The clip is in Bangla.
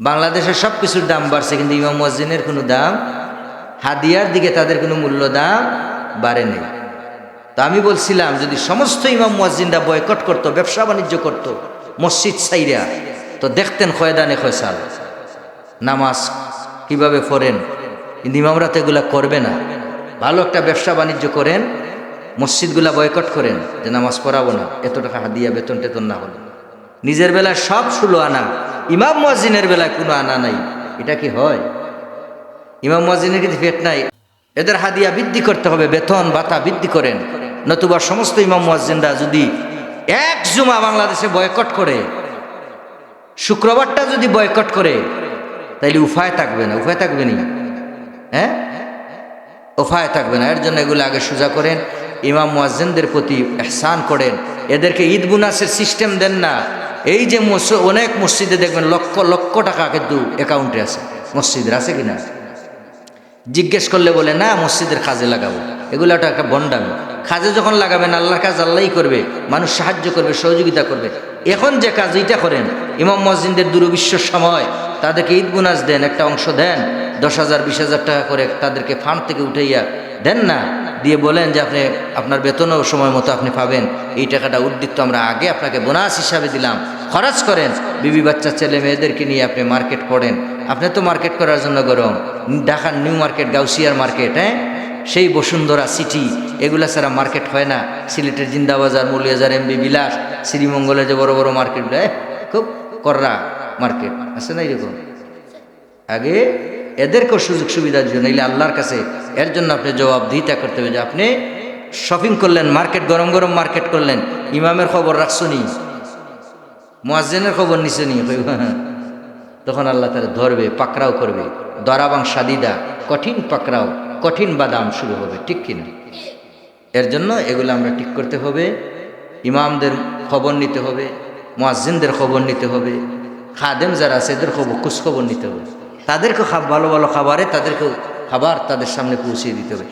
বাংলাদেশের সব কিছুর দাম বাড়ছে, কিন্তু ইমাম মসজিদের কোনো দাম, হাদিয়ার দিকে তাদের কোনো মূল্য দাম বাড়ে নেই। তো আমি বলছিলাম, যদি সমস্ত ইমাম মুয়াজ্জিনরা বয়কট করতো, ব্যবসা বাণিজ্য করতো, মসজিদ সাইরা তো দেখতেন খয়দানে খয়সাল। নামাজ কীভাবে পড়েন? কিন্তু ইমামরা তো এগুলা করবে না। ভালো একটা ব্যবসা বাণিজ্য করেন, মসজিদগুলা বয়কট করেন, যে নামাজ পড়াবো না, এত টাকা হাদিয়া বেতন টেতন না হলো। নিজের বেলায় সব ষোলো আনা ইমাম মুয়াজ্জিনের বেলায় কোনো আনা নাই। এটা কি হয়? ইমাম মুয়াজ্জিনের কিন্তু পেট নাই। এদের হাদিয়া বৃদ্ধি করতে হবে, বেতন, ভাতা বৃদ্ধি করেন। নতুবা সমস্ত ইমাম মুয়াজ্জিনরা যদি এক জুমা বাংলাদেশে বয়কট করে, শুক্রবারটা যদি বয়কট করে, তাইলে উপায় থাকবে না। উপায় থাকবে নি? হ্যাঁ? উপায় থাকবে না। এর জন্য এগুলো আগে সোজা করেন। ইমাম মুয়াজ্জিনদের প্রতি এহসান করেন। এদেরকে ঈদ বুনাসের সিস্টেম দেন না। এই যে অনেক মসজিদে দেখবেন লক্ষ লক্ষ টাকা কিন্তু অ্যাকাউন্টে আছে। মসজিদের আছে কি না জিজ্ঞেস করলে বলে, না, মসজিদের কাজে লাগাবো। এগুলো একটা একটা বন্ডামি। কাজে যখন লাগাবেন, আল্লাহর কাজ আল্লাহই করবে। মানুষ সাহায্য করবে, সহযোগিতা করবে। এখন যে কাজ এইটা করেন, ইমাম মসজিদের দুরবিশ্বর সময়, তাদেরকে ঈদ বুনাস দেন, একটা অংশ দেন, দশ হাজার, বিশ হাজার টাকা করে তাদেরকে ফান্ড থেকে উঠাইয়া দেন না, দিয়ে বলেন যে, আপনি, আপনার বেতনও সময় মতো আপনি পাবেন। এই টাকাটা উদ্বৃত্ত আমরা আগে আপনাকে বোনাস হিসাবে দিলাম। খরচ করেন। বিবি বাচ্চা ছেলে মেয়েদেরকে নিয়ে আপনি মার্কেট করেন। আপনি তো মার্কেট করার জন্য গরম। ঢাকার নিউ মার্কেট, গাউসিয়ার মার্কেট হ্যাঁ? সেই বসুন্ধরা সিটি, এগুলা ছাড়া মার্কেট হয় না। সিলেটের জিন্দাবাজার মৌলিয়াজার এমবি, বিলাস শ্রীমঙ্গলের যে বড় বড় মার্কেটগুলো খুব কররা মার্কেট। আছে না এরকম? আগে এদেরকেও সুযোগ সুবিধার জন্য এলে আল্লাহর কাছে, এর জন্য আপনি জবাবদিহিতা করতে হবে যে আপনি শপিং করলেন, মার্কেট, গরম গরম মার্কেট করলেন। ইমামের খবর রাখছো নি? মোয়াজ্জেনের খবর নিছে নি তখন আল্লাহ তারা ধরবে, পাকড়াও করবে। দরাবাং সাদিদা, কঠিন পাকড়াও, কঠিন বাদাম শুরু হবে, ঠিক কিনা? এর জন্য এগুলো আমরা ঠিক করতে হবে, ইমামদের খবর নিতে হবে, মোয়াজ্জিনদের খবর নিতে হবে, খাদেম যারা আছে এদের খবর খোঁজ খবর নিতে হবে। তাদেরকেও খাব ভালো ভালো খাবারে তাদেরকেও খাবার তাদের সামনে পৌঁছে দিতে হবে।